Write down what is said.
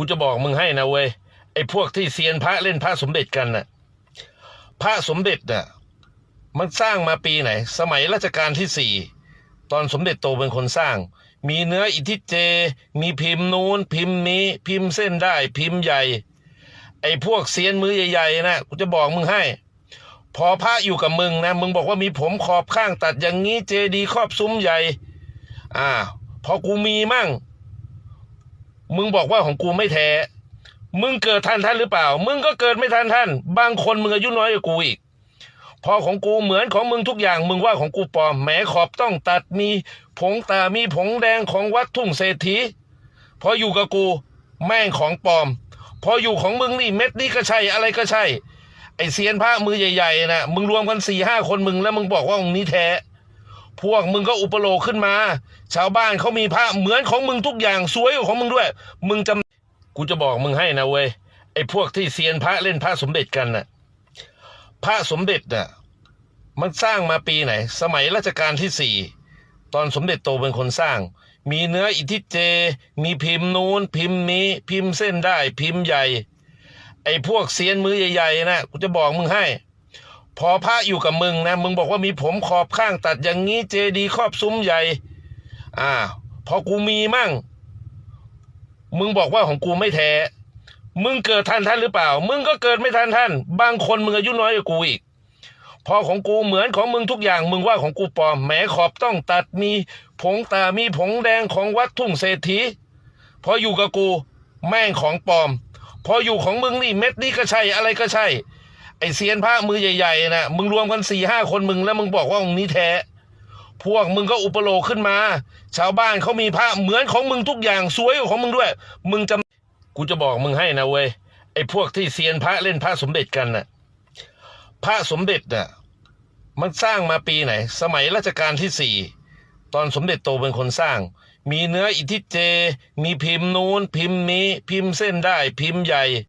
กูจะบอกมึงให้นะเว้ยไอ้พวกที่เซียนพระเล่นพระสมเด็จกันน่ะ พระสมเด็จน่ะ มันสร้างมาปีไหน สมัยรัชกาลที่สี่ตอนสมเด็จโตเป็นคนสร้าง มีเนื้ออิทธิเจ มีพิมพ์นูนพิมพ์นี้ พิมพ์เส้นได้พิมพ์ใหญ่ ไอ้พวกเซียนมือใหญ่ๆนะกูจะบอกมึงให้ พอพระอยู่กับมึงนะมึงบอกว่ามีผมขอบข้างตัดอย่างนี้เจดีครอบซุ้มใหญ่ อ่า พอกูมีมั่ง มึงบอกว่าของกูไม่แท้ มึงเกิดทันท่านหรือเปล่า มึงก็เกิดไม่ทันท่าน บางคนมึงอายุน้อยกว่ากูอีก พอของกูเหมือนของมึงทุกอย่าง มึงว่าของกูปลอมแหมขอบต้องตัดมีผงตามีผงแดงของวัดทุ่งเศรษฐี พออยู่กับกู แม่งของปลอม พออยู่ของมึงนี่เม็ดนี่ก็ใช่อะไรก็ใช่ ไอเซียนพระมือใหญ่ๆนะมึงรวมกันสี่ห้าคนมึงแล้วมึงบอกว่าองค์นี้แท้ พวกมึงก็อุปโลกขึ้นมา ชาวบ้านเขามีพระเหมือนของมึงทุกอย่างสวยกว่าของมึงด้วย มึงจำกูจะบอกมึงให้นะเว้ยไอ้พวกที่เซียนพระเล่นพระสมเด็จกันน่ะพระสมเด็จน่ะมันสร้างมาปีไหน สมัยรัชกาลที่สี่ตอนสมเด็จโตเป็นคนสร้าง มีเนื้ออิทิเจ มีพิมพ์นูนพิมพ์นี้ พิมพ์เส้นได้ พิมพ์ใหญ่ ไอ้พวกเซียนมือใหญ่ๆนะกูจะบอกมึงให้ พอพระอยู่กับมึงนะ มึงบอกว่ามีผมขอบข้างตัดอย่างนี้เจดีครอบซุ้มใหญ่ อ่า พอกูมีมั่ง มึงบอกว่าของกูไม่แท้ มึงเกิดทันท่านหรือเปล่า มึงก็เกิดไม่ทันท่าน บางคนมึงอายุน้อยกว่ากูอีก พอของกูเหมือนของมึงทุกอย่าง มึงว่าของกูปลอม แหมขอบต้องตัดมีผงตา มีผงแดงของวัดทุ่งเศรษฐี พออยู่กับกู แม่งของปลอม พออยู่ของมึงนี่เม็ดนี่ก็ใช่อะไรก็ใช่ ไอเซียนพระมือใหญ่ๆนะมึงรวมกันสี่ห้าคนมึงแล้วมึงบอกว่าองค์นี้แท้ พวกมึงก็อุปโลกขึ้นมา ชาวบ้านเขามีพระเหมือนของมึงทุกอย่างสวยกว่าของมึงด้วย มึงจำกูจะบอกมึงให้นะเว้ยไอพวกที่เซียนพระเล่นพระสมเด็จกันน่ะพระสมเด็จน่ะมันสร้างมาปีไหน สมัยรัชกาลที่สี่ตอนสมเด็จโตเป็นคนสร้าง มีเนื้ออิทิเจ มีพิมพ์นู้นพิมพ์นี้ พิมพ์เส้นได้พิมพ์ใหญ่